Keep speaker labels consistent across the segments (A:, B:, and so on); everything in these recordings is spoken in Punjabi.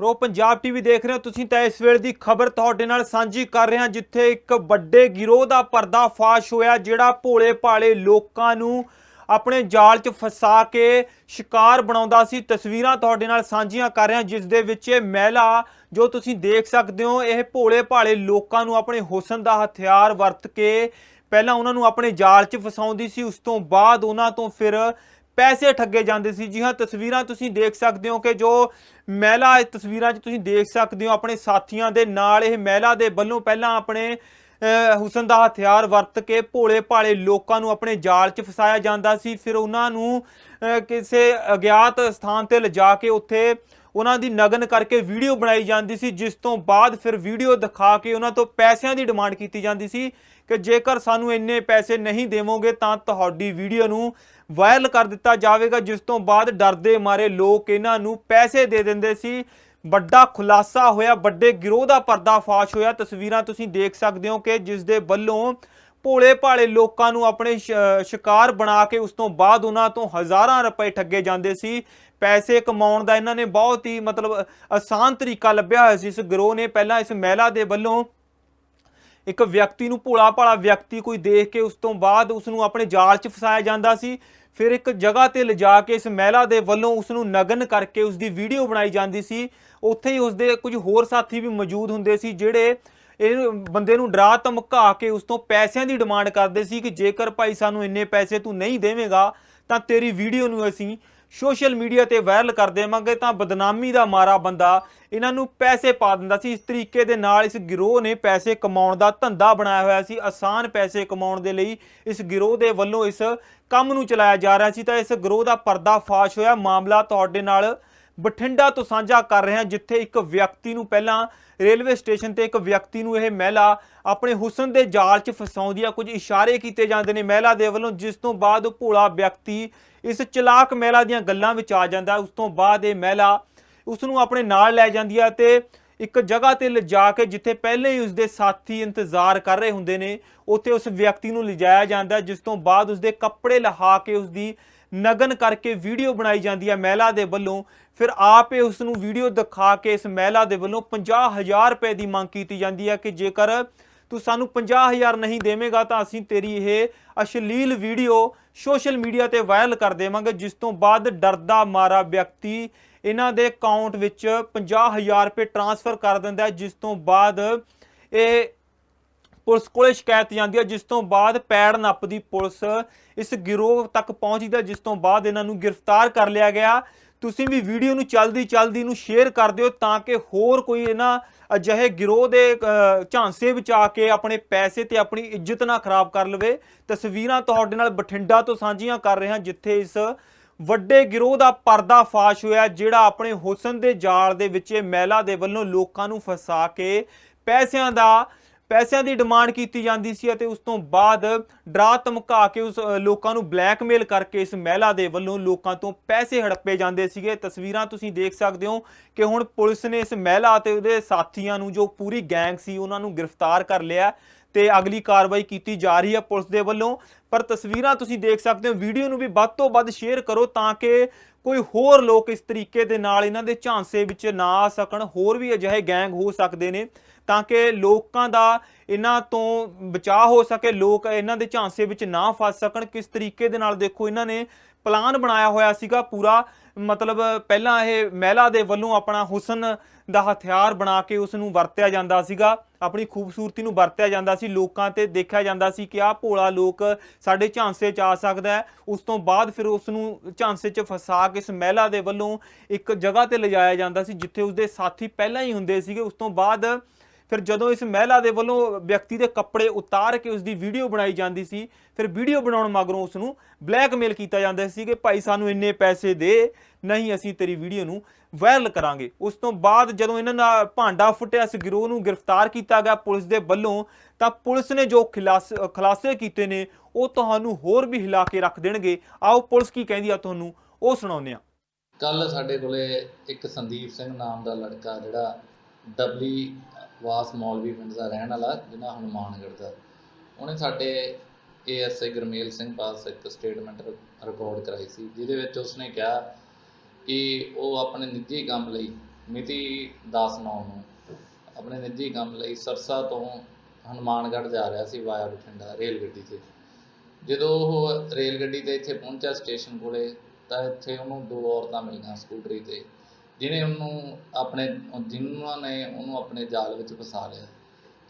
A: ਪ੍ਰੋ ਪੰਜਾਬ ਟੀਵੀ ਦੇਖ ਰਹੇ ਹੋ, ਤੁਸੀਂ ਤਾਂ ਇਸ ਵੇਲੇ ਦੀ ਖਬਰ ਤੁਹਾਡੇ ਨਾਲ ਸਾਂਝੀ ਕਰ ਰਹੇ ਹਾਂ, ਜਿੱਥੇ ਇੱਕ ਵੱਡੇ ਗਿਰੋਹ ਦਾ ਪਰਦਾਫਾਸ਼ ਹੋਇਆ, ਜਿਹੜਾ ਭੋਲੇ ਭਾਲੇ ਲੋਕਾਂ ਨੂੰ ਆਪਣੇ ਜਾਲ 'ਚ ਫਸਾ ਕੇ ਸ਼ਿਕਾਰ ਬਣਾਉਂਦਾ ਸੀ। ਤਸਵੀਰਾਂ ਤੁਹਾਡੇ ਨਾਲ ਸਾਂਝੀਆਂ ਕਰ ਰਹੇ ਹਾਂ, ਜਿਸ ਦੇ ਵਿੱਚ ਇਹ ਮਹਿਲਾ, ਜੋ ਤੁਸੀਂ ਦੇਖ ਸਕਦੇ ਹੋ, ਇਹ ਭੋਲੇ ਭਾਲੇ ਲੋਕਾਂ ਨੂੰ ਆਪਣੇ ਹੁਸਨ ਦਾ ਹਥਿਆਰ ਵਰਤ ਕੇ ਪਹਿਲਾਂ ਉਹਨਾਂ ਨੂੰ ਆਪਣੇ ਜਾਲ 'ਚ ਫਸਾਉਂਦੀ ਸੀ, ਉਸ ਤੋਂ ਬਾਅਦ ਉਹਨਾਂ ਤੋਂ ਫਿਰ ਪੈਸੇ ਠੱਗੇ ਜਾਂਦੇ ਸੀ। ਜੀ ਹਾਂ ਤਸਵੀਰਾਂ ਤੁਸੀਂ ਦੇਖ ਸਕਦੇ ਹੋ ਕਿ ਜੋ ਮਹਿਲਾ ਇਸ ਤਸਵੀਰਾਂ 'ਚ ਤੁਸੀਂ ਦੇਖ ਸਕਦੇ ਹੋ, ਆਪਣੇ ਸਾਥੀਆਂ ਦੇ ਨਾਲ ਇਹ ਮਹਿਲਾ ਦੇ ਵੱਲੋਂ ਪਹਿਲਾਂ ਆਪਣੇ ਹੁਸਨ ਦਾ ਹਥਿਆਰ ਵਰਤ ਕੇ ਭੋਲੇ ਭਾਲੇ ਲੋਕਾਂ ਨੂੰ ਆਪਣੇ ਜਾਲ 'ਚ ਫਸਾਇਆ ਜਾਂਦਾ ਸੀ। ਫਿਰ ਉਹਨਾਂ ਨੂੰ ਕਿਸੇ ਅਗਿਆਤ ਸਥਾਨ ਤੇ ਲਿਜਾ ਕੇ ਉੱਥੇ ਉਹਨਾਂ ਦੀ ਨਗਨ ਕਰਕੇ ਵੀਡੀਓ ਬਣਾਈ ਜਾਂਦੀ ਸੀ, ਜਿਸ ਤੋਂ ਬਾਅਦ ਫਿਰ ਵੀਡੀਓ ਦਿਖਾ ਕੇ ਉਹਨਾਂ ਤੋਂ ਪੈਸਿਆਂ ਦੀ ਡਿਮਾਂਡ ਕੀਤੀ ਜਾਂਦੀ ਸੀ ਕਿ ਜੇਕਰ ਸਾਨੂੰ ਇੰਨੇ ਪੈਸੇ ਨਹੀਂ ਦੇਵੋਗੇ ਤਾਂ ਤੁਹਾਡੀ ਵੀਡੀਓ ਨੂੰ ਵਾਇਰਲ ਕਰ ਦਿੱਤਾ ਜਾਵੇਗਾ, ਜਿਸ ਤੋਂ ਬਾਅਦ ਡਰਦੇ ਮਾਰੇ ਲੋਕ ਇਹਨਾਂ ਨੂੰ ਪੈਸੇ ਦੇ ਦਿੰਦੇ ਸੀ। ਵੱਡਾ ਖੁਲਾਸਾ ਹੋਇਆ, ਵੱਡੇ ਗਿਰੋਹ ਦਾ ਪਰਦਾਫਾਸ਼ ਹੋਇਆ। ਤਸਵੀਰਾਂ ਤੁਸੀਂ ਦੇਖ ਸਕਦੇ ਹੋ ਕਿ ਜਿਸ ਦੇ ਵੱਲੋਂ ਭੋਲੇ ਭਾਲੇ ਲੋਕਾਂ ਨੂੰ ਆਪਣੇ ਸ਼- ਸ਼ਿਕਾਰ ਬਣਾ ਕੇ ਉਸ ਤੋਂ ਬਾਅਦ ਉਹਨਾਂ ਤੋਂ ਹਜ਼ਾਰਾਂ ਰੁਪਏ ਠੱਗੇ ਜਾਂਦੇ ਸੀ। ਪੈਸੇ ਕਮਾਉਣ ਦਾ ਇਹਨਾਂ ਨੇ ਬਹੁਤ ਹੀ ਮਤਲਬ ਆਸਾਨ ਤਰੀਕਾ ਲੱਭਿਆ ਹੋਇਆ ਸੀ। ਇਸ ਗਰੋਹ ਨੇ ਪਹਿਲਾਂ ਇਸ ਮਹਿਲਾ ਦੇ ਵੱਲੋਂ ਇੱਕ ਵਿਅਕਤੀ ਨੂੰ ਭੋਲਾ ਭਾਲਾ ਵਿਅਕਤੀ ਕੋਈ ਦੇਖ ਕੇ ਉਸ ਤੋਂ ਬਾਅਦ ਉਸ ਨੂੰ ਆਪਣੇ ਜਾਲ 'ਚ ਫਸਾਇਆ ਜਾਂਦਾ ਸੀ। ਫਿਰ ਇੱਕ ਜਗ੍ਹਾ ਤੇ ਲਿਜਾ ਕੇ ਇਸ ਮਹਿਲਾ ਦੇ ਵੱਲੋਂ ਉਸ ਨੂੰ ਨਗਨ ਕਰਕੇ ਉਸ ਦੀ ਵੀਡੀਓ ਬਣਾਈ ਜਾਂਦੀ ਸੀ। ਉੱਥੇ ਹੀ ਉਸ ਦੇ ਕੁਝ ਹੋਰ ਸਾਥੀ ਵੀ ਮੌਜੂਦ ਹੁੰਦੇ ਸੀ, ਜਿਹੜੇ ਇਹ ਬੰਦੇ ਨੂੰ ਡਰਾ ਧਮਕਾ ਕੇ ਉਸ ਤੋਂ ਪੈਸਿਆਂ ਦੀ ਡਿਮਾਂਡ ਕਰਦੇ ਸੀ ਕਿ ਜੇਕਰ ਭਾਈ ਸਾਨੂੰ ਇੰਨੇ ਪੈਸੇ ਤੂੰ ਨਹੀਂ ਦੇਵੇਂਗਾ, ਤਾਂ ਤੇਰੀ ਵੀਡੀਓ ਨੂੰ ਅਸੀਂ ਸੋਸ਼ਲ ਮੀਡੀਆ ਤੇ ਵਾਇਰਲ ਕਰ ਦੇਵਾਂਗੇ ਤਾਂ ਬਦਨਾਮੀ ਦਾ ਮਾਰਾ ਬੰਦਾ ਇਹਨਾਂ ਨੂੰ ਪੈਸੇ ਪਾ ਦਿੰਦਾ ਸੀ। ਇਸ ਤਰੀਕੇ ਦੇ ਨਾਲ ਇਸ ਗਿਰੋਹ ਨੇ ਪੈਸੇ ਕਮਾਉਣ ਦਾ ਧੰਦਾ ਬਣਾਇਆ ਹੋਇਆ ਸੀ। ਆਸਾਨ ਪੈਸੇ ਕਮਾਉਣ ਦੇ ਲਈ ਇਸ ਗਿਰੋਹ ਦੇ ਵੱਲੋਂ ਇਸ ਕੰਮ ਨੂੰ ਚਲਾਇਆ ਜਾ ਰਿਹਾ ਸੀ ਤਾਂ ਇਸ ਗਿਰੋਹ ਦਾ ਪਰਦਾ ਫਾਸ਼ ਹੋਇਆ। ਮਾਮਲਾ ਤੁਹਾਡੇ ਨਾਲ ਬਠਿੰਡਾ ਤੋਂ ਸਾਂਝਾ ਕਰ ਰਹੇ ਹਾਂ, ਜਿੱਥੇ ਇੱਕ ਵਿਅਕਤੀ ਨੂੰ ਪਹਿਲਾਂ ਰੇਲਵੇ ਸਟੇਸ਼ਨ ਤੇ ਇੱਕ ਵਿਅਕਤੀ ਨੂੰ ਇਹ ਮਹਿਲਾ ਆਪਣੇ ਹੁਸਨ ਦੇ ਜਾਲ 'ਚ ਫਸਾਉਂਦੀ ਆ। ਕੁਝ ਇਸ਼ਾਰੇ ਕੀਤੇ ਜਾਂਦੇ ਨੇ ਮਹਿਲਾ ਦੇ ਵੱਲੋਂ, ਜਿਸ ਤੋਂ ਬਾਅਦ ਭੋਲਾ ਵਿਅਕਤੀ ਇਸ ਚਲਾਕ ਮਹਿਲਾ ਦੀਆਂ ਗੱਲਾਂ ਵਿੱਚ ਆ ਜਾਂਦਾ ਉਸ ਤੋਂ ਬਾਅਦ ਇਹ ਮਹਿਲਾ ਉਸ ਨੂੰ ਆਪਣੇ ਨਾਲ ਲੈ ਜਾਂਦੀ ਆ ਤੇ ਇੱਕ ਜਗ੍ਹਾ ਤੇ ਲਿਜਾ ਕੇ, ਜਿੱਥੇ ਪਹਿਲੇ ਹੀ ਉਸਦੇ ਸਾਥੀ ਇੰਤਜ਼ਾਰ ਕਰ ਰਹੇ ਹੁੰਦੇ ਨੇ, ਉੱਥੇ ਉਸ ਵਿਅਕਤੀ ਨੂੰ ਲਿਜਾਇਆ ਜਾਂਦਾ ਜਿਸ ਤੋਂ ਬਾਅਦ ਉਸਦੇ ਕੱਪੜੇ ਲਹਾ ਕੇ ਉਸਦੀ ਨਗਨ ਕਰਕੇ ਵੀਡੀਓ ਬਣਾਈ ਜਾਂਦੀ ਹੈ ਮਹਿਲਾ ਦੇ ਵੱਲੋਂ। ਫਿਰ ਆਪੇ ਉਸ ਨੂੰ ਵੀਡੀਓ ਦਿਖਾ ਕੇ ਇਸ ਮਹਿਲਾ ਦੇ ਵੱਲੋਂ 50000 ਰੁਪਏ ਦੀ ਮੰਗ ਕੀਤੀ ਜਾਂਦੀ ਹੈ ਕਿ ਜੇਕਰ ਤੂੰ ਸਾਨੂੰ 50000 ਨਹੀਂ ਦੇਵੇਂਗਾ ਤਾਂ ਅਸੀਂ ਤੇਰੀ ਇਹ ਅਸ਼ਲੀਲ ਵੀਡੀਓ ਸੋਸ਼ਲ ਮੀਡੀਆ ਤੇ ਵਾਇਰਲ ਕਰ ਦੇਵਾਂਗੇ, ਜਿਸ ਤੋਂ ਬਾਅਦ ਡਰਦਾ ਮਾਰਾ ਵਿਅਕਤੀ ਇਹਨਾਂ ਦੇ ਅਕਾਊਂਟ ਵਿੱਚ 50000 ਰੁਪਏ ਟ੍ਰਾਂਸਫਰ ਕਰ ਦਿੰਦਾ ਜਿਸ ਤੋਂ ਬਾਅਦ ਇਹ ਪੁਲਿਸ ਕੋਲੇ ਸ਼ਿਕਾਇਤ ਜਾਂਦੀ ਹੈ, ਜਿਸ ਤੋਂ ਬਾਅਦ ਪੈੜ ਨੱਪਦੀ ਪੁਲਿਸ ਇਸ ਗਿਰੋਹ ਤੱਕ ਪਹੁੰਚਦੀ ਹੈ, ਜਿਸ ਤੋਂ ਬਾਅਦ ਇਹਨਾਂ ਨੂੰ ਗ੍ਰਿਫਤਾਰ ਕਰ ਲਿਆ ਗਿਆ। ਤੁਸੀਂ ਵੀ ਵੀਡੀਓ ਨੂੰ ਚਲਦੀ ਚਲਦੀ ਨੂੰ ਸ਼ੇਅਰ ਕਰ ਦਿਓ ਤਾਂ ਕਿ ਹੋਰ ਕੋਈ ਇਹਨਾਂ ਅਜਿਹੇ ਗਿਰੋਹ ਦੇ ਝਾਂਸੇ ਵਿੱਚ ਆ ਕੇ ਆਪਣੇ ਪੈਸੇ ਤੇ ਆਪਣੀ ਇੱਜ਼ਤ ਨਾ ਖਰਾਬ ਕਰ ਲਵੇ। ਤਸਵੀਰਾਂ ਤੁਹਾਡੇ ਨਾਲ ਬਠਿੰਡਾ ਤੋਂ ਸਾਂਝੀਆਂ ਕਰ ਰਹੇ ਹਾਂ ਜਿੱਥੇ ਇਸ ਵੱਡੇ ਗਿਰੋਹ ਦਾ ਪਰਦਾਫਾਸ਼ ਹੋਇਆ, ਜਿਹੜਾ ਆਪਣੇ ਹੁਸਨ ਦੇ ਜਾਲ ਦੇ ਵਿੱਚ ਮਹਿਲਾ ਦੇ ਵੱਲੋਂ ਲੋਕਾਂ ਨੂੰ ਫਸਾ ਕੇ ਪੈਸਿਆਂ ਦਾ ਪੈਸਿਆਂ ਦੀ ਡਿਮਾਂਡ ਕੀਤੀ ਜਾਂਦੀ ਸੀ ਅਤੇ ਉਸ ਤੋਂ ਬਾਅਦ ਡਰਾ ਧਮਕਾ ਕੇ ਉਸ ਲੋਕਾਂ ਨੂੰ ਬਲੈਕਮੇਲ ਕਰਕੇ ਇਸ ਮਹਿਲਾ ਦੇ ਵੱਲੋਂ ਲੋਕਾਂ ਤੋਂ ਪੈਸੇ ਹੜੱਪੇ ਜਾਂਦੇ ਸੀਗੇ। ਤਸਵੀਰਾਂ ਤੁਸੀਂ ਦੇਖ ਸਕਦੇ ਹੋ ਕਿ ਹੁਣ ਪੁਲਿਸ ਨੇ ਇਸ ਮਹਿਲਾ ਅਤੇ ਉਹਦੇ ਸਾਥੀਆਂ ਨੂੰ ਜੋ ਪੂਰੀ ਗੈਂਗ ਸੀ, ਉਹਨਾਂ ਨੂੰ ਗ੍ਰਿਫਤਾਰ ਕਰ ਲਿਆ ਤੇ ਅਗਲੀ ਕਾਰਵਾਈ ਕੀਤੀ ਜਾ ਰਹੀ ਹੈ ਪੁਲਿਸ ਦੇ ਵੱਲੋਂ। ਪਰ ਤਸਵੀਰਾਂ ਤੁਸੀਂ ਦੇਖ ਸਕਦੇ ਹੋ, ਵੀਡੀਓ ਨੂੰ ਵੀ ਵੱਧ ਤੋਂ ਵੱਧ ਸ਼ੇਅਰ ਕਰੋ ਤਾਂ ਕਿ ਕੋਈ ਹੋਰ ਲੋਕ ਇਸ ਤਰੀਕੇ ਦੇ ਨਾਲ ਇਹਨਾਂ ਦੇ ਝਾਂਸੇ ਵਿੱਚ ਨਾ ਆ ਸਕਣ, ਹੋਰ ਵੀ ਅਜਿਹੇ ਗੈਂਗ ਹੋ ਸਕਦੇ ਨੇ, ਤਾਂ ਕਿ ਲੋਕਾਂ ਦਾ ਇਹਨਾਂ ਤੋਂ ਬਚਾਅ ਹੋ ਸਕੇ, ਲੋਕ ਇਹਨਾਂ ਦੇ ਝਾਂਸੇ ਵਿੱਚ ਨਾ ਫਸ ਸਕਣ। ਕਿਸ ਤਰੀਕੇ ਦੇ ਨਾਲ ਦੇਖੋ ਇਹਨਾਂ ਨੇ ਪਲਾਨ ਬਣਾਇਆ ਹੋਇਆ ਸੀਗਾ ਪੂਰਾ। ਮਤਲਬ ਪਹਿਲਾਂ ਇਹ ਮਹਿਲਾ ਦੇ ਵੱਲੋਂ ਆਪਣਾ ਹੁਸਨ ਦਾ ਹਥਿਆਰ ਬਣਾ ਕੇ ਉਸ ਨੂੰ ਵਰਤਿਆ ਜਾਂਦਾ ਸੀਗਾ। ਆਪਣੀ ਖੂਬਸੂਰਤੀ ਨੂੰ ਵਰਤਿਆ ਜਾਂਦਾ ਸੀ। ਲੋਕਾਂ ਤੇ ਦੇਖਿਆ ਜਾਂਦਾ ਸੀ ਕਿ ਆਹ ਭੋਲਾ ਲੋਕ ਸਾਡੇ ਝਾਂਸੇ 'ਚ ਆ ਸਕਦਾ ਹੈ। ਉਸ ਤੋਂ ਬਾਅਦ ਫਿਰ ਉਸ ਨੂੰ ਝਾਂਸੇ 'ਚ ਫਸਾ ਕੇ ਇਸ ਮਹਿਲਾ ਦੇ ਵੱਲੋਂ ਇੱਕ ਜਗ੍ਹਾ ਤੇ ਲਿਜਾਇਆ ਜਾਂਦਾ ਸੀ, ਜਿੱਥੇ ਉਸਦੇ ਸਾਥੀ ਪਹਿਲਾਂ ਹੀ ਹੁੰਦੇ ਸੀਗੇ। ਉਸ ਤੋਂ ਬਾਅਦ ਫਿਰ ਜਦੋਂ ਇਸ ਮਹਿਲਾ ਦੇ ਵੱਲੋਂ ਵਿਅਕਤੀ ਦੇ ਕੱਪੜੇ ਉਤਾਰ ਕੇ ਉਸ ਦੀ ਵੀਡੀਓ ਬਣਾਈ ਜਾਂਦੀ ਸੀ, ਫਿਰ ਵੀਡੀਓ ਬਣਾਉਣ ਮਗਰੋਂ ਉਸ ਨੂੰ ਬਲੈਕਮੇਲ ਕੀਤਾ ਜਾਂਦਾ ਸੀ ਕਿ ਭਾਈ ਸਾਨੂੰ ਇੰਨੇ ਪੈਸੇ ਦੇ, ਨਹੀਂ ਅਸੀਂ ਤੇਰੀ ਵੀਡੀਓ ਨੂੰ ਵਾਇਰਲ ਕਰਾਂਗੇ। ਉਸ ਤੋਂ ਬਾਅਦ ਜਦੋਂ ਇਹਨਾਂ ਦਾ ਭਾਂਡਾ ਫੁੱਟਿਆ ਇਸ ਗਿਰੋਹ ਨੂੰ ਗ੍ਰਿਫਤਾਰ ਕੀਤਾ ਗਿਆ ਪੁਲਿਸ ਦੇ ਵੱਲੋਂ, ਤਾਂ ਪੁਲਿਸ ਨੇ ਜੋ ਖਿਲਾਸ, ਖੁਲਾਸੇ ਕੀਤੇ ਨੇ, ਉਹ ਤੁਹਾਨੂੰ ਹੋਰ ਵੀ ਹਿਲਾ ਕੇ ਰੱਖ ਦੇਣਗੇ। ਆਓ ਪੁਲਿਸ ਕੀ ਕਹਿੰਦੀ ਆ ਤੁਹਾਨੂੰ, ਉਹ ਸੁਣਾਉਂਦੇ ਆ
B: ਕੱਲ ਸਾਡੇ ਕੋਲੇ ਇੱਕ ਸੰਦੀਪ ਸਿੰਘ ਨਾਮ ਦਾ ਲੜਕਾ ਜਿਹੜਾ ਡਬਲੀ ਵਾਸ ਮੌਲਵੀ ਪਿੰਡ ਦਾ ਰਹਿਣ ਵਾਲਾ ਜਿਹਨਾਂ ਹਨੂਮਾਨਗੜ੍ਹ ਦਾ। ਉਹਨੇ ਸਾਡੇ ਏਐਸਆਈ ਗੁਰਮੇਲ ਸਿੰਘ ਪਾਸ ਇੱਕ ਸਟੇਟਮੈਂਟ ਰਿਕਾਰਡ ਕਰਾਈ ਸੀ, ਜਿਹਦੇ ਵਿੱਚ ਉਸਨੇ ਕਿਹਾ ਕਿ ਉਹ ਆਪਣੇ ਨਿੱਜੀ ਕੰਮ ਲਈ ਮਿਤੀ 10/9 ਨੂੰ ਆਪਣੇ ਨਿੱਜੀ ਕੰਮ ਲਈ ਸਰਸਾ ਤੋਂ ਹਨੂਮਾਨਗੜ੍ਹ ਜਾ ਰਿਹਾ ਸੀ ਵਾਇਆ ਬਠਿੰਡਾ ਰੇਲ ਗੱਡੀ ਤੇ। ਜਦੋਂ ਉਹ ਰੇਲ ਗੱਡੀ ਤੇ ਇੱਥੇ ਪਹੁੰਚਿਆ ਸਟੇਸ਼ਨ ਕੋਲੇ, ਤਾਂ ਇੱਥੇ ਉਹਨੂੰ ਦੋ ਔਰਤਾਂ ਮਿਲੀਆਂ ਸਕੂਟਰੀ ਤੇ। ਜਿਹਨੇ ਉਹਨੂੰ ਆਪਣੇ ਜਿਨ੍ਹਾਂ ਨੇ ਉਹਨੂੰ ਆਪਣੇ ਜਾਲ ਵਿੱਚ ਫਸਾ ਲਿਆ।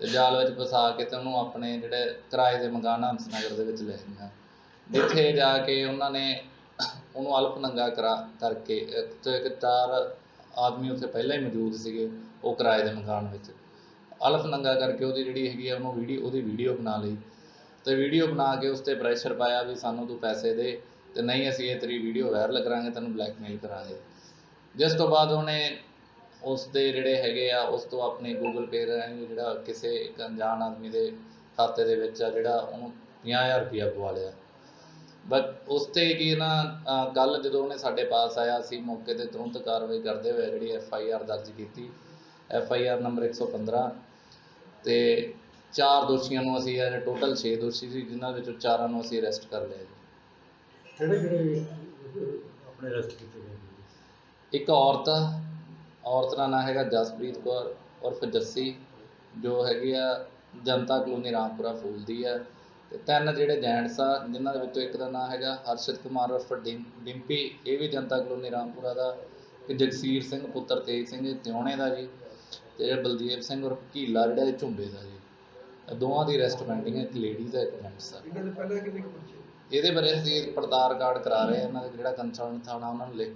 B: ਤੇ ਜਾਲ ਵਿੱਚ ਫਸਾ ਕੇ ਤੇ ਉਹਨੂੰ ਆਪਣੇ ਜਿਹੜੇ ਕਿਰਾਏ ਦੇ ਮਕਾਨ ਹੰਸਨਗਰ ਦੇ ਵਿੱਚ ਲੈ ਗਈਆਂ ਜਿੱਥੇ ਜਾ ਕੇ ਉਹਨਾਂ ਨੇ ਉਹਨੂੰ ਅਲਪ ਨੰਗਾ ਕਰਾ ਕਰਕੇ, ਇੱਕ ਇੱਕ ਚਾਰ ਆਦਮੀ ਉੱਥੇ ਪਹਿਲਾਂ ਹੀ ਮੌਜੂਦ ਸੀਗੇ ਉਹ ਕਿਰਾਏ ਦੇ ਮਕਾਨ ਵਿੱਚ। ਅਲਫ ਨੰਗਾ ਕਰਕੇ ਉਹਦੀ ਜਿਹੜੀ ਹੈਗੀ ਆ, ਉਹਨੂੰ ਵੀਡੀਓ, ਉਹਦੀ ਵੀਡੀਓ ਬਣਾ ਲਈ। ਤੇ ਵੀਡੀਓ ਬਣਾ ਕੇ ਉਸ ਤੇ ਪ੍ਰੈਸ਼ਰ ਪਾਇਆ ਵੀ ਸਾਨੂੰ ਤੂੰ ਪੈਸੇ ਦੇ ਤੇ ਨਹੀਂ ਅਸੀਂ ਇਹ ਤੇਰੀ ਵੀਡੀਓ ਵਾਇਰਲ ਕਰਾਂਗੇ, ਤੈਨੂੰ ਬਲੈਕਮੇਲ ਕਰਾਂਗੇ। ਜਿਸ ਤੋਂ ਬਾਅਦ ਉਹਨੇ ਉਸ ਦੇ ਜਿਹੜੇ ਹੈਗੇ ਆ, ਉਸ ਤੋਂ ਆਪਣੇ ਗੂਗਲ ਪੇ ਰਾਹੀਂ ਜਿਹੜਾ ਕਿਸੇ ਇੱਕ ਅਣਜਾਣ ਆਦਮੀ ਦੇ ਖਾਤੇ ਦੇ ਵਿੱਚ ਆ, ਜਿਹੜਾ ਉਹਨੂੰ 50000 ਰੁਪਇਆ ਪਵਾ ਲਿਆ। ਬਟ ਉਸ ਤੇ ਕੀ ਨਾ ਗੱਲ ਜਦੋਂ ਉਹਨੇ ਸਾਡੇ ਪਾਸ ਆਇਆ, ਅਸੀਂ ਮੌਕੇ ਤੇ ਤੁਰੰਤ ਕਾਰਵਾਈ ਕਰਦੇ ਹੋਏ ਜਿਹੜੀ ਐਫ ਆਈ ਆਰ ਦਰਜ ਕੀਤੀ। ਐਫ ਆਈ ਆਰ ਨੰਬਰ 115 ਤੇ ਚਾਰ ਦੋਸ਼ੀਆਂ ਨੂੰ ਅਸੀਂ ਟੋਟਲ 6 ਦੋਸ਼ੀ ਸੀ, ਜਿਨ੍ਹਾਂ ਵਿੱਚੋਂ ਚਾਰਾਂ ਨੂੰ ਅਸੀਂ ਅਰੈਸਟ ਕਰ ਲਿਆ ਜੀ।
C: ਕਿਹੜੇ ਕਿਹੜੇ ਆਪਣੇ ਅਰੈਸਟ ਕੀਤੇ ਗਏ
B: ਇੱਕ ਔਰਤ ਆ ਔਰਤ ਦਾ ਨਾਂ ਹੈਗਾ ਜਸਪ੍ਰੀਤ ਕੌਰ ਉਰਫ ਜੱਸੀ ਜੋ ਹੈਗੀ ਆ ਜਨਤਾ ਕਲੋਨੀ ਰਾਮਪੁਰਾ ਫੂਲ ਦੀ ਆ। ਤੇ ਤਿੰਨ ਜਿਹੜੇ ਜੈਂਟਸ ਆ ਜਿਨ੍ਹਾਂ ਦੇ ਵਿੱਚੋਂ ਇੱਕ ਦਾ ਨਾਂ ਹੈਗਾ ਹਰਸ਼ਿਤ ਕੁਮਾਰ ਉਰਫ ਡਿੰਪੀ ਇਹ ਵੀ ਜਨਤਾ ਕਲੋਨੀ ਰਾਮਪੁਰਾ ਦਾ ਤੇ ਜਗਸੀਰ ਸਿੰਘ ਪੁੱਤਰ ਤੇਜ ਸਿੰਘ ਤਿਉਣੇ ਦਾ ਜੀ ਤੇ ਜਿਹੜਾ ਬਲਦੇਵ ਸਿੰਘ ਉਰਫ ਕੀਲਾ ਜਿਹੜਾ ਇਹ ਝੁੰਬੇ ਦਾ ਜੀ। ਦੋਵਾਂ ਦੀ ਅਰੈਸਟ ਪੈਂਡਿੰਗ ਹੈ ਇੱਕ ਲੇਡੀ ਦਾ ਇੱਕ ਜੈਂਟਸ ਦਾ
D: ਇਹਨਾਂ ਦੇ ਪਹਿਲਾਂ ਕਿੰਨੇ ਕੁ ਬੱਚੇ?
B: ਇਹਦੇ ਬਾਰੇ ਅਸੀਂ ਪੜਤਾਲ ਕਾਰਡ ਕਰਾ ਰਹੇ ਹਾਂ ਇਹਨਾਂ ਦਾ ਜਿਹੜਾ ਕੰਸਰਨ ਥਾਣਾ ਉਹਨਾਂ ਨੂੰ ਲਿਖ